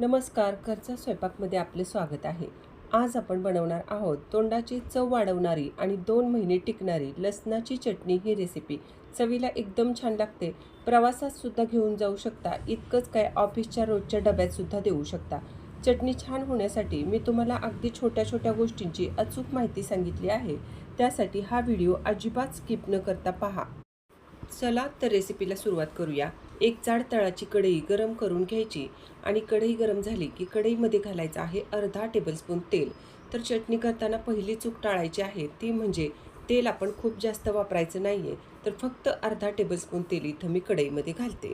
नमस्कार घरचा स्वयंपाकमध्ये आपले स्वागत आहे. आज आपण बनवणार आहोत तोंडाची चव वाढवणारी आणि दोन महिने टिकणारी लसणाची चटणी ही रेसिपी चवीला एकदम छान लागते. प्रवासातसुद्धा घेऊन जाऊ शकता. इतकंच काय ऑफिसच्या रोजच्या डब्यातसुद्धा देऊ शकता. चटणी छान होण्यासाठी मी तुम्हाला अगदी छोट्या छोट्या गोष्टींची अचूक माहिती सांगितली आहे. त्यासाठी हा व्हिडिओ अजिबात स्किप न करता पहा. चला तर रेसिपीला सुरुवात करूया. एक जाड तळाची कढई गरम करून घ्यायची आणि कढई गरम झाली की कढईमध्ये घालायचं आहे अर्धा टेबलस्पून तेल. तर चटणी करताना पहिली चूक टाळायची आहे ती म्हणजे तेल आपण खूप जास्त वापरायचं नाही आहे तर फक्त अर्धा टेबलस्पून तेल इथं मी कढईमध्ये घालते.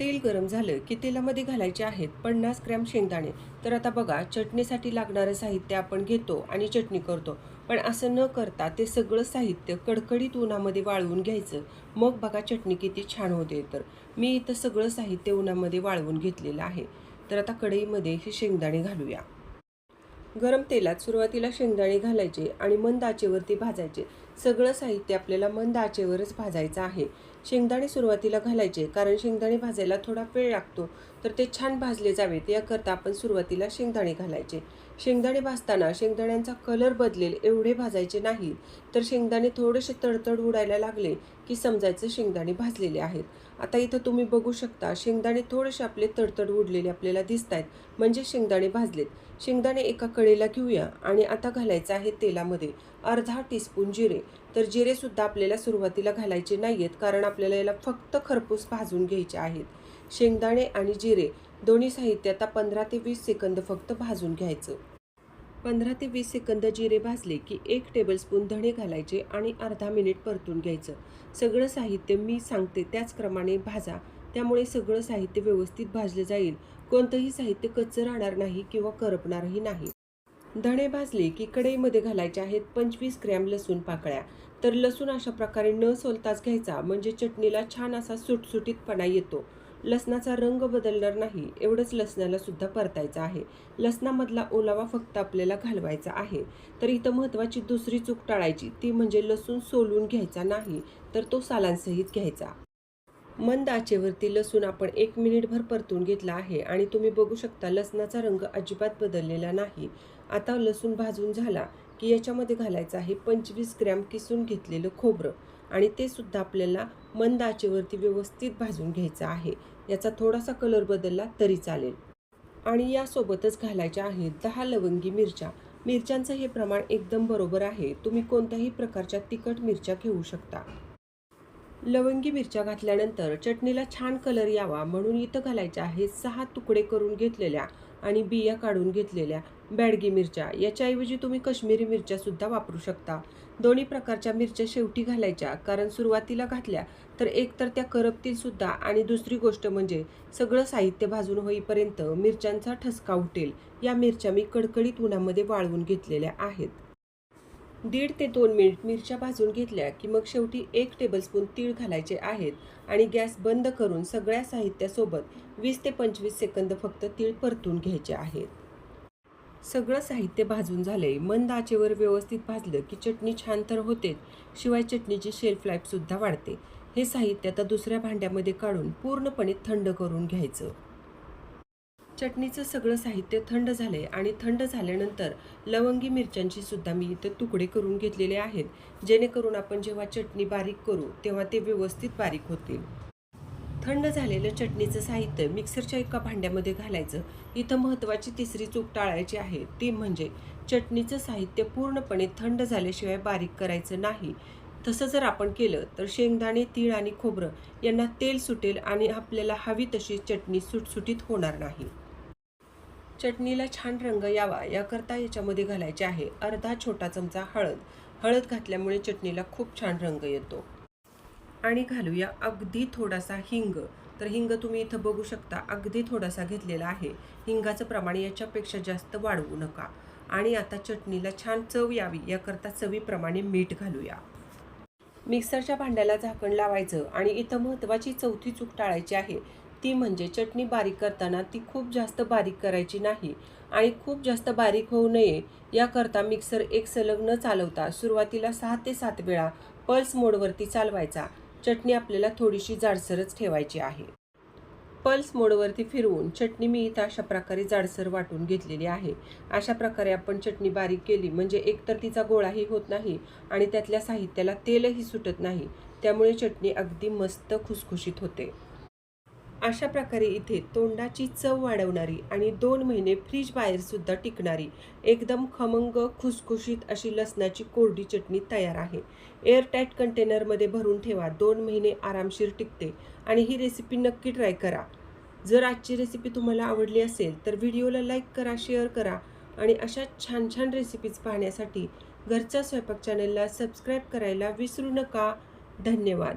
तेल गरम झालं की तेलामध्ये घालायचे आहेत पन्नास ग्रॅम शेंगदाणे. तर आता बघा चटणीसाठी लागणारं साहित्य आपण घेतो आणि चटणी करतो. पण असं न करता ते सगळं साहित्य कडकडीत उन्हामध्ये वाळवून घ्यायचं. मग बघा चटणी किती छान होते. तर मी इथं सगळं साहित्य उन्हामध्ये वाळवून घेतलेलं आहे. तर आता कढईमध्ये हे शेंगदाणे घालूया. गरम तेलात सुरुवातीला शेंगदाणे घालायचे आणि मंद आचेवरती भाजायचे. सगळं साहित्य आपल्याला मंद आचेवरच भाजायचं आहे. शेंगदाणे सुरुवातीला घालायचे कारण शेंगदाणे भाजायला थोडा वेळ लागतो. तर ते छान भाजले जावेत. याकरता आपण सुरुवातीला शेंगदाणे घालायचे. शेंगदाणे भाजताना शेंगदाण्यांचा कलर बदलेल एवढे भाजायचे नाही. तर शेंगदाणे थोडेसे तडतड उडायला लागले की समजायचं शेंगदाणे भाजलेले आहेत. आता इथं तुम्ही बघू शकता शेंगदाणे थोडेसे आपले तडतड उडलेले आपल्याला दिसत आहेत म्हणजे शेंगदाणे भाजलेत. शेंगदाणे एका कडेला घेऊया आणि आता घालायचं आहे तेलामध्ये अर्धा टीस्पून जिरे. तर जिरेसुद्धा आपल्याला सुरुवातीला घालायचे नाही आहेत कारण आपल्याला याला फक्त खरपूस भाजून घ्यायचे आहेत. शेंगदाणे आणि जिरे दोन्ही साहित्य आता पंधरा ते वीस सेकंद फक्त भाजून घ्यायचं. पंधरा ते वीस सेकंद जिरे भाजले की एक टेबलस्पून धणे घालायचे आणि अर्धा मिनिट परतून घ्यायचं. सगळं साहित्य मी सांगते त्याचप्रमाणे भाजा. त्यामुळे सगळं साहित्य व्यवस्थित भाजलं जाईल. कोणतंही साहित्य कच्चं राहणार नाही किंवा करपणारही नाही. धणे भाजले की कढईमध्ये घालायचे आहेत पंचवीस ग्रॅम लसूण पाकळ्या. तर लसूण अशा प्रकारे न सोलताच घ्यायचा. म्हणजे चटणीला छान असा सुटसुटीतपणा येतो. लसणाचा रंग बदलणार नाही. एवढंच लसणाला सुद्धा परतायचं आहे. लसणामधला ओलावा फक्त आपल्याला घालवायचा आहे. तर इथं महत्त्वाची दुसरी चूक टाळायची. ती म्हणजे लसूण सोलून घ्यायचा नाही तर तो सालांसहित घ्यायचा. मंद आचेवरती लसूण आपण एक मिनिटभर परतून घेतला आहे आणि तुम्ही बघू शकता लसणाचा रंग अजिबात बदललेला नाही. आता लसूण भाजून झाला. की याच्यामध्ये घालायचं आहे पंचवीस ग्रॅम किसून घेतलेलं खोबरं. आणि ते सुद्धा आपल्याला मंद आचेवरती व्यवस्थित भाजून घ्यायचं आहे. याचा थोडासा कलर बदलला तरी चालेल. आणि यासोबतच घालायच्या आहेत दहा लवंगी मिरच्या. मिरच्यांचं हे प्रमाण एकदम बरोबर आहे. तुम्ही कोणत्याही प्रकारच्या तिखट मिरच्या घेऊ शकता. लवंगी मिरच्या घातल्यानंतर चटणीला छान कलर यावा म्हणून इथं घालायच्या आहेत सहा तुकडे करून घेतलेल्या आणि बिया काढून घेतलेल्या बॅडगी मिरच्या. याच्याऐवजी तुम्ही कश्मीरी मिरच्या सुद्धा वापरू शकता. दोन्ही प्रकारच्या मिरच्या शेवटी घालायच्या. कारण सुरुवातीला घातल्या तर एक तर त्या करपतील सुद्धा आणि दुसरी गोष्ट म्हणजे सगळं साहित्य भाजून होईपर्यंत मिरच्यांचा ठसका उठेल. या मिरच्या मी कडकडीत उन्हामध्ये वाळवून घेतलेल्या आहेत. दीड ते दोन मिनिट मिरच्या भाजून घेतल्या की मग शेवटी एक टेबलस्पून तीळ घालायचे आहेत आणि गॅस बंद करून सगळ्या साहित्यासोबत वीस ते पंचवीस सेकंद फक्त तीळ परतून घ्यायचे आहेत. सगळं साहित्य भाजून झाले मंद आचेवर व्यवस्थित भाजलं की चटणी छान तर होतेच शिवाय चटणीची शेल्फ लाईफसुद्धा वाढते. हे साहित्य आता दुसऱ्या भांड्यामध्ये काढून पूर्णपणे थंड करून घ्यायचं. चटणीचं सगळं साहित्य थंड झाले आणि थंड झाल्यानंतर लवंगी मिरच्यांची सुद्धा मी इथं तुकडे करून घेतलेले आहेत जेणेकरून आपण जेव्हा चटणी बारीक करू तेव्हा ते व्यवस्थित बारीक होतील. थंड झालेलं चटणीचं साहित्य मिक्सरच्या एका भांड्यामध्ये घालायचं. इथं महत्त्वाची तिसरी चूक टाळायची आहे. ती म्हणजे चटणीचं साहित्य पूर्णपणे थंड झाल्याशिवाय बारीक करायचं नाही. तसं जर आपण केलं तर शेंगदाणे तीळ आणि खोबरं यांना तेल सुटेल आणि आपल्याला हवी तशी चटणी सुटसुटीत होणार नाही. चटणीला छान रंग यावा याकरता याच्यामध्ये घालायचे आहे. अर्धा छोटा चमचा हळद. हळद घातल्यामुळे चटणीला खूप छान रंग येतो. आणि घालूया अगदी थोडासा हिंग. तर हिंग तुम्ही इथं बघू शकता अगदी थोडासा घेतलेला आहे. हिंगाचं प्रमाण याच्यापेक्षा जास्त वाढवू नका. आणि आता चटणीला छान चव यावी याकरता चवीप्रमाणे मीठ घालूया. मिक्सरच्या भांड्याला झाकण लावायचं आणि इथं महत्त्वाची चौथी चूक टाळायची आहे. ती म्हणजे चटणी बारीक करताना ती खूप जास्त बारीक करायची नाही आणि खूप जास्त बारीक होऊ नये याकरता मिक्सर एक सलग न चालवता सुरुवातीला सहा ते सात वेळा पल्स मोडवरती चालवायचा. चटणी आपल्याला थोडीशी जाडसरच ठेवायची आहे. पल्स मोडवरती फिरवून चटणी मी इथं अशा प्रकारे जाडसर वाटून घेतलेली आहे. अशा प्रकारे आपण चटणी बारीक केली म्हणजे एकतर तिचा गोळाही होत नाही आणि त्यातल्या साहित्याला तेलही सुटत नाही. त्यामुळे चटणी अगदी मस्त खुसखुशीत होते. अशा प्रकारे इथे तोंडाची चव वाढवणारी आणि दोन महिने फ्रीज बाहेर सुद्धा टिकणारी एकदम खमंग खुसखुशीत अशी लसणाची कोरडी चटणी तयार आहे. एअरटाईट कंटेनरमध्ये भरून ठेवा दोन महिने आरामशीर टिकते आणि ही रेसिपी नक्की ट्राय करा. जर आजची रेसिपी तुम्हाला आवडली असेल तर व्हिडिओला लाईक करा शेअर करा आणि अशा छान छान रेसिपीज पाहण्यासाठी घरच्या स्वयंपाक चॅनलला सबस्क्राईब करायला विसरू नका. धन्यवाद.